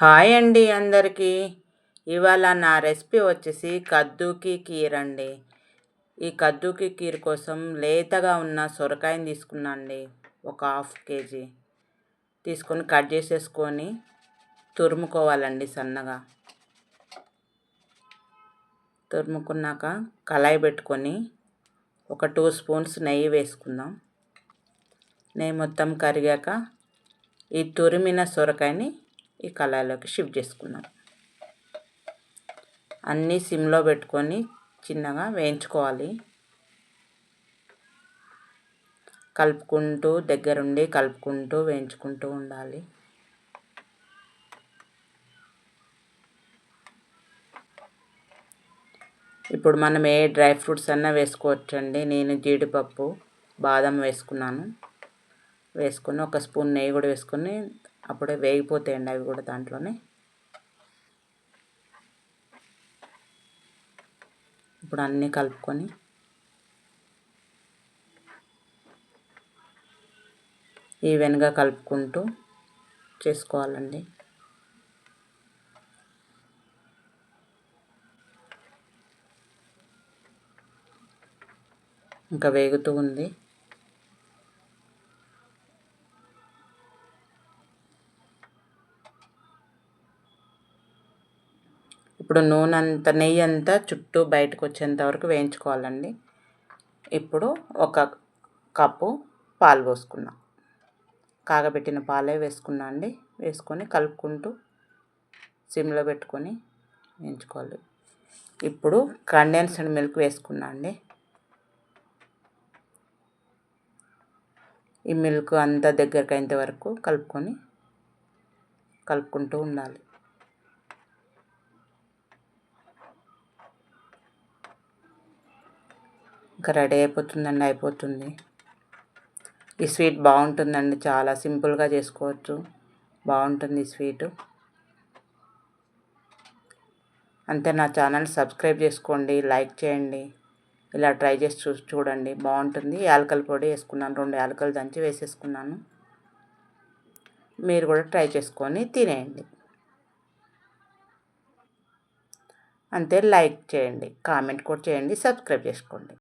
Hi అండి అందరికీ. ఇవాళ నా రెసిపీ వచ్చేసి కద్దూకి కీర్ అండి. ఈ కద్దూకి కీర్ కోసం లేతగా ఉన్న సొరకాయని తీసుకున్నా అండి. ఒక హాఫ్ కేజీ. తీసుకొని కట్ చేసేసుకొని తురుముకోవాలండి సన్నగా. తురుముకున్నాక కళాయి పెట్టుకొని ఒక టూ స్పూన్స్ నెయ్యి వేసుకుందాం. నెయ్యి మొత్తం కరిగాక ఈ తురిమిన సొరకాయని ఈ కళాయిలోకి షిఫ్ట్ చేసుకున్నాం. అన్నీ సిమ్లో పెట్టుకొని చిన్నగా వేయించుకోవాలి. కలుపుకుంటూ దగ్గరుండి కలుపుకుంటూ వేయించుకుంటూ ఉండాలి. ఇప్పుడు మనం ఏ డ్రై ఫ్రూట్స్ అన్నా వేసుకోవచ్చండి. నేను జీడిపప్పు బాదం వేసుకున్నాను. వేసుకొని ఒక స్పూన్ నెయ్యి కూడా వేసుకొని అప్పుడే వేగిపోతాయండి అవి కూడా దాంట్లోనే. ఇప్పుడు అన్నీ కలుపుకొని. ఈవెన్గా కలుపుకుంటూ చేసుకోవాలండి. ఇంకా వేగుతూ ఉంది. ఇప్పుడు నూనె అంతా నెయ్యి అంతా చుట్టూ బయటకు వచ్చేంత వరకు వేయించుకోవాలండి. ఇప్పుడు ఒక కప్పు పాలు పోసుకున్నాం. కాగబెట్టిన పాలే వేసుకున్నా అండి. వేసుకొని కలుపుకుంటూ సిమ్లో పెట్టుకొని వేయించుకోవాలి. ఇప్పుడు కండెన్స్డ్ మిల్క్ వేసుకున్నా అండి. ఈ మిల్క్ అంతా దగ్గరికి అయ్యేంత వరకు కలుపుకొని కలుపుకుంటూ ఉండాలి. ఇంకా రెడీ అయిపోతుందండి అయిపోతుంది. ఈ స్వీట్ బాగుంటుందండి చాలా సింపుల్గా చేసుకోవచ్చు. బాగుంటుంది ఈ స్వీటు. అంతే నా ఛానల్ సబ్స్క్రైబ్ చేసుకోండి లైక్ చేయండి. ఇలా ట్రై చేసి చూ చూడండి బాగుంటుంది. యాలకల పొడి వేసుకున్నాను రెండు యాలకలు దంచి వేసేసుకున్నాను. మీరు కూడా ట్రై చేసుకొని తినేయండి. అంతే లైక్ చేయండి కామెంట్ కూడా చేయండి సబ్స్క్రైబ్ చేసుకోండి.